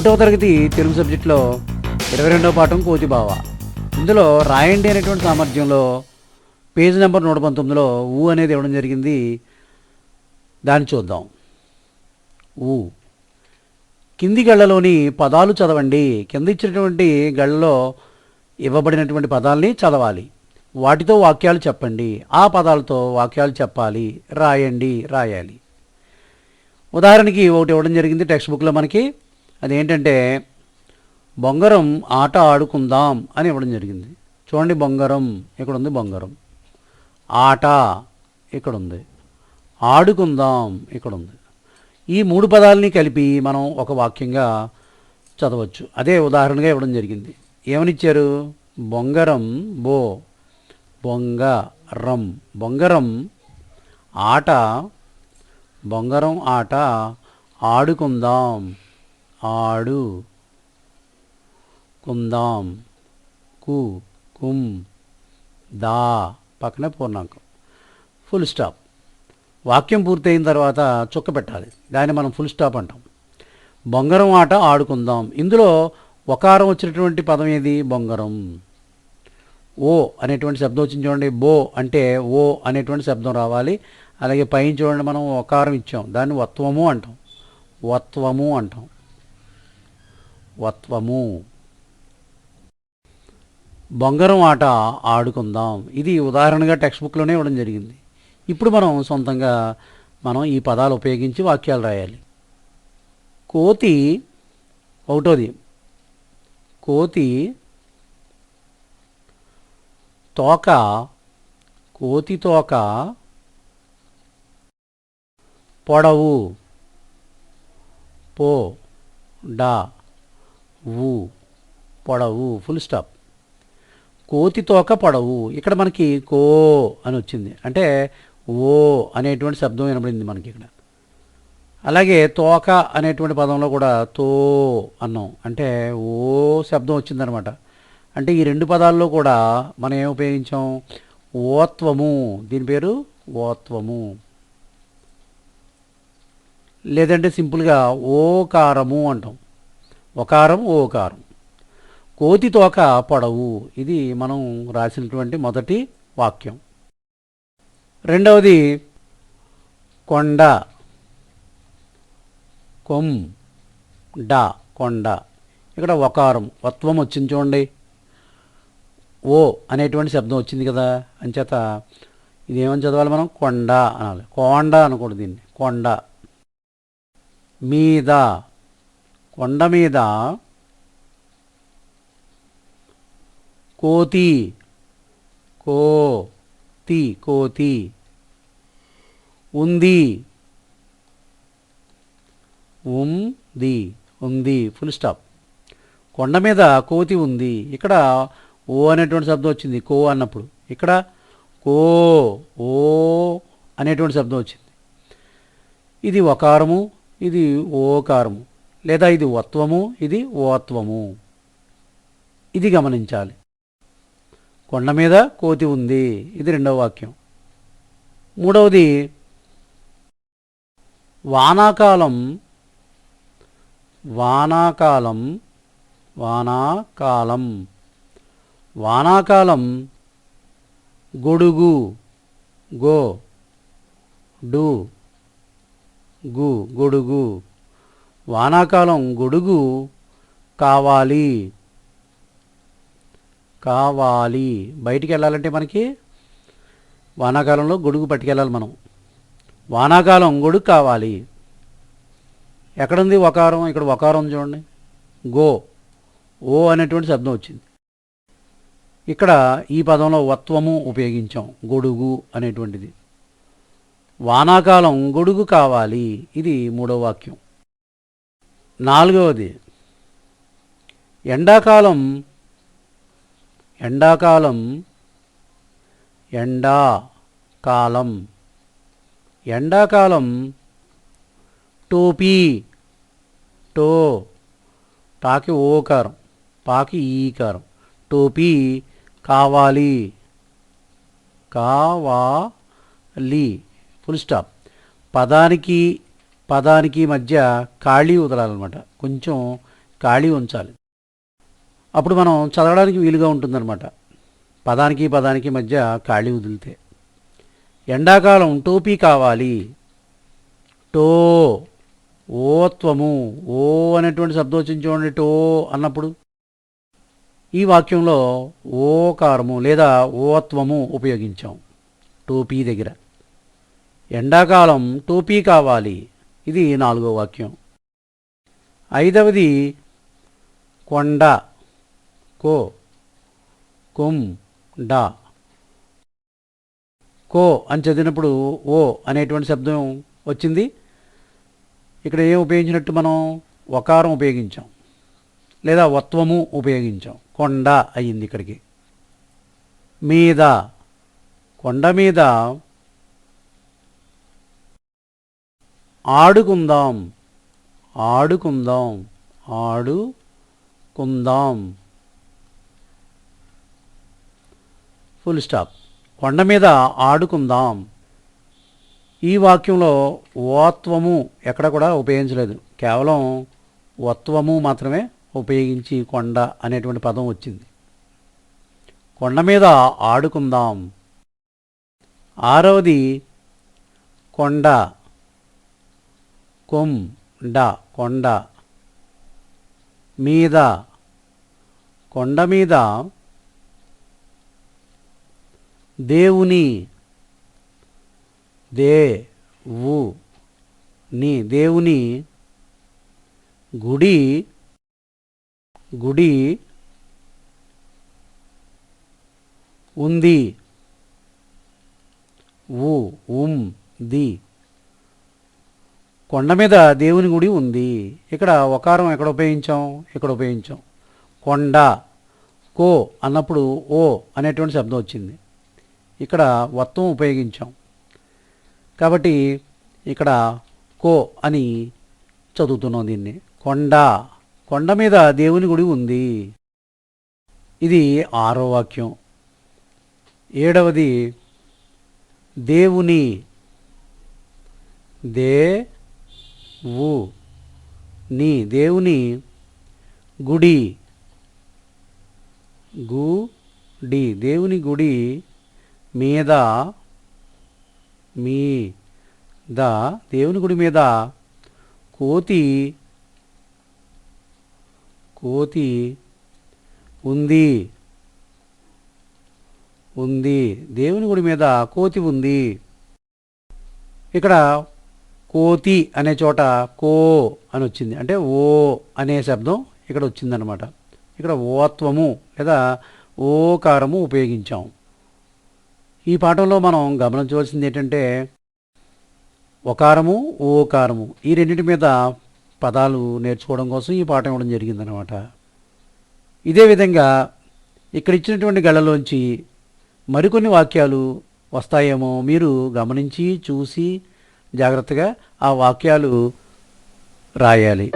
ఒకటవ తరగతి తెలుగు సబ్జెక్టులో ఇరవై రెండవ పాఠం కోతిబావ ఇందులో రాయండి అనేటువంటి సామర్థ్యంలో పేజ్ నెంబర్ నూట పంతొమ్మిదిలో ఊ అనేది ఇవ్వడం జరిగింది. దాన్ని చూద్దాం. ఊ. కింది గళ్ళలోని పదాలు చదవండి. కింద ఇచ్చినటువంటి గళ్ళలో ఇవ్వబడినటువంటి పదాలని చదవాలి. వాటితో వాక్యాలు చెప్పండి. ఆ పదాలతో వాక్యాలు చెప్పాలి. రాయండి రాయాలి. ఉదాహరణకి ఒకటి ఇవ్వడం జరిగింది టెక్స్ట్ బుక్లో మనకి. అదేంటంటే బొంగరం ఆట ఆడుకుందాం అని ఇవ్వడం జరిగింది. చూడండి బొంగరం ఇక్కడ ఉంది బొంగరం? ఆట ఇక్కడ ఉంది ఆడుకుందాం ఇక్కడ ఉంది ఈ మూడు పదాలని కలిపి మనం ఒక వాక్యంగా చదవచ్చు. అదే ఉదాహరణగా ఇవ్వడం జరిగింది. ఏమనిచ్చారు? బొంగరం బో బొంగ రం బొంగరం ఆట బొంగరం ఆట ఆడుకుందాం. ఆడు. కుందాం కు కుం దా. పక్కనే పూర్ణాంకం. Full stop. వాక్యం పూర్తయిన తర్వాత చుక్క పెట్టాలి. దాన్ని మనం ఫుల్ స్టాప్ అంటాం. బొంగరం ఆట ఆడుకుందాం. ఇందులో ఒకారం వచ్చినటువంటి పదం ఏది? బొంగరం. ఓ అనేటువంటి శబ్దం వచ్చింది చూడండి. బో అంటే ఓ అనేటువంటి శబ్దం రావాలి. అలాగే పైన చూడండి మనం ఒకారం ఇచ్చాం. దాన్ని వత్వము అంటాం. వత్వము అంటాం. వత్వము. బొంగరం ఆట ఆడుకుందాం. ఇది ఉదాహరణగా టెక్స్ట్ బుక్లోనే ఇవ్వడం జరిగింది. ఇప్పుడు మనం సొంతంగా మనం ఈ పదాలు ఉపయోగించి వాక్యాలు రాయాలి. కోతి ఒకటోది. కోతి తోక కోతి తోక పొడవు. పో డా. ఊ పొడవు ఫుల్ స్టాప్ కోతి తోక పొడవు. ఇక్కడ మనకి కో అని వచ్చింది. అంటే ఓ అనేటువంటి శబ్దం వినబడింది మనకి ఇక్కడ. అలాగే తోక అనేటువంటి పదంలో కూడా తో అన్నాం. అంటే ఓ శబ్దం వచ్చిందనమాట. అంటే ఈ రెండు పదాల్లో కూడా మనం ఏం ఉపయోగించాం? ఓత్వము. దీని పేరు ఓత్వము. లేదంటే సింపుల్గా ఓకారము అంటాం. ఒకారం ఓకారం కోతి తోక పొడవు. ఇది మనం రాసినటువంటి మొదటి వాక్యం. రెండవది కొండ. కొం డా కొండ. ఇక్కడ ఒకారం వత్వం వచ్చింది చూడండి. ఓ అనేటువంటి శబ్దం వచ్చింది కదా. అంచేత ఇదేమని చదవాలి మనం? కొండ అనాలి. కొండ అనకూడదు దీన్ని. కొండ. మీద. కొండ మీద కోతి కో తి కోతి ఉంది. ఉంది ఉంది. ఫుల్ స్టాప్ కొండ మీద కోతి ఉంది. ఇక్కడ ఓ అనేటువంటి శబ్దం వచ్చింది. కో అన్నప్పుడు. ఇక్కడ కో ఓ అనేటువంటి శబ్దం వచ్చింది. ఇది ఒకారము ఇది ఓకారము. లేదా ఇది వత్వము ఇది ఓత్వము. ఇది గమనించాలి. కొండ మీద కోతి ఉంది. ఇది రెండవ వాక్యం. మూడవది వానాకాలం వానాకాలం వానాకాలం. వానాకాలం గొడుగు గో డు గు గొడుగు. వానాకాలం గొడుగు కావాలి. కావాలి. బయటికి వెళ్ళాలంటే మనకి వానాకాలంలో గొడుగు పట్టుకెళ్ళాలి మనం. వానాకాలం గొడుగు కావాలి. ఎక్కడుంది వకారం? ఇక్కడ వకారం చూడండి. గో. ఓ అనేటువంటి శబ్దం వచ్చింది. ఇక్కడ ఈ పదంలో వత్వము ఉపయోగించాం. గొడుగు అనేటువంటిది. వానాకాలం గొడుగు కావాలి. ఇది మూడో వాక్యం. నాలుగవది. ఎండాకాలం ఎండాకాలం ఎండా కాలం ఎండాకాలం టోపీ టో టాకి ఓకారం పాకి ఈకారం టోపీ కావాలి కావాలి ఫుల్ స్టాప్. పదానికి పదానికి మధ్య ఖాళీ వదలాలన్నమాట. కొంచెం ఖాళీ ఉంచాలి. అప్పుడు మనం చదవడానికి వీలుగా ఉంటుందన్నమాట. పదానికి పదానికి మధ్య ఖాళీ వదిలితే. ఎండాకాలం టోపీ కావాలి. టో ఓత్వము ఓ అనేటువంటి శబ్దం చూడండి టో అన్నప్పుడు. ఈ వాక్యంలో ఓకారము లేదా ఓత్వము ఉపయోగించాం. టోపీ దగ్గర. ఎండాకాలం టోపీ కావాలి. ఇది నాలుగో వాక్యం. ఐదవది కొండ కో కుమ్ డా. కో అని చదివినప్పుడు ఓ అనేటువంటి శబ్దం వచ్చింది. ఇక్కడ ఏం ఉపయోగించినట్టు మనం ఒకారం ఉపయోగించాం. లేదా వత్వము ఉపయోగించాం. కొండ అయ్యింది ఇక్కడికి. మీద కొండ మీద ఆడుకుందాం. ఆడుకుందాం. ఆడుకుందాం. ఫుల్ స్టాప్ కొండ మీద ఆడుకుందాం. ఈ వాక్యంలో ఓత్వము ఎక్కడ కూడా ఉపయోగించలేదు. కేవలం ఒత్వము మాత్రమే ఉపయోగించి కొండ అనేటువంటి పదం వచ్చింది. కొండ మీద ఆడుకుందాం. ఆరవది కొండ. కొం డ కొండ మీద కొండ మీద దేవుని దే వు ని దేవుని గుడి గుడి ఉంది. ఉ ఉం ది. కొండ మీద దేవుని గుడి ఉంది. ఇక్కడ ఒకారం ఎక్కడ ఉపయోగించాం? ఇక్కడ ఉపయోగించాం. కొండ కో అన్నప్పుడు ఓ అనేటువంటి శబ్దం వచ్చింది. ఇక్కడ వత్వం ఉపయోగించాం. కాబట్టి ఇక్కడ కో అని చదువుతున్నాం దీన్ని. కొండ కొండ మీద దేవుని గుడి ఉంది. ఇది ఆరో వాక్యం. ఏడవది దేవుని దే వు నీ దేవుని గుడి. గుడి దేవుని గుడి మీద మీ ద. దేవుని గుడి మీద కోతి కోతి ఉంది. ఉంది. దేవుని గుడి మీద కోతి ఉంది. ఇక్కడ కోతి అనే చోట కో అని వచ్చింది. అంటే ఓ అనే శబ్దం ఇక్కడ వచ్చిందనమాట ఇక్కడ ఓత్వము లేదా ఓకారము ఉపయోగించాం. ఈ పాఠంలో మనం గమనించవలసింది ఏంటంటే ఒకారము ఓకారము ఈ రెండింటి మీద పదాలు నేర్చుకోవడం కోసం ఈ పాఠం ఇవ్వడం జరిగిందనమాట ఇదే విధంగా ఇక్కడ ఇచ్చినటువంటి గళ్ళలోంచి మరికొన్ని వాక్యాలు వస్తాయేమో మీరు గమనించి చూసి జాగ్రత్తగా ఆ వాక్యాలు రాయాలి.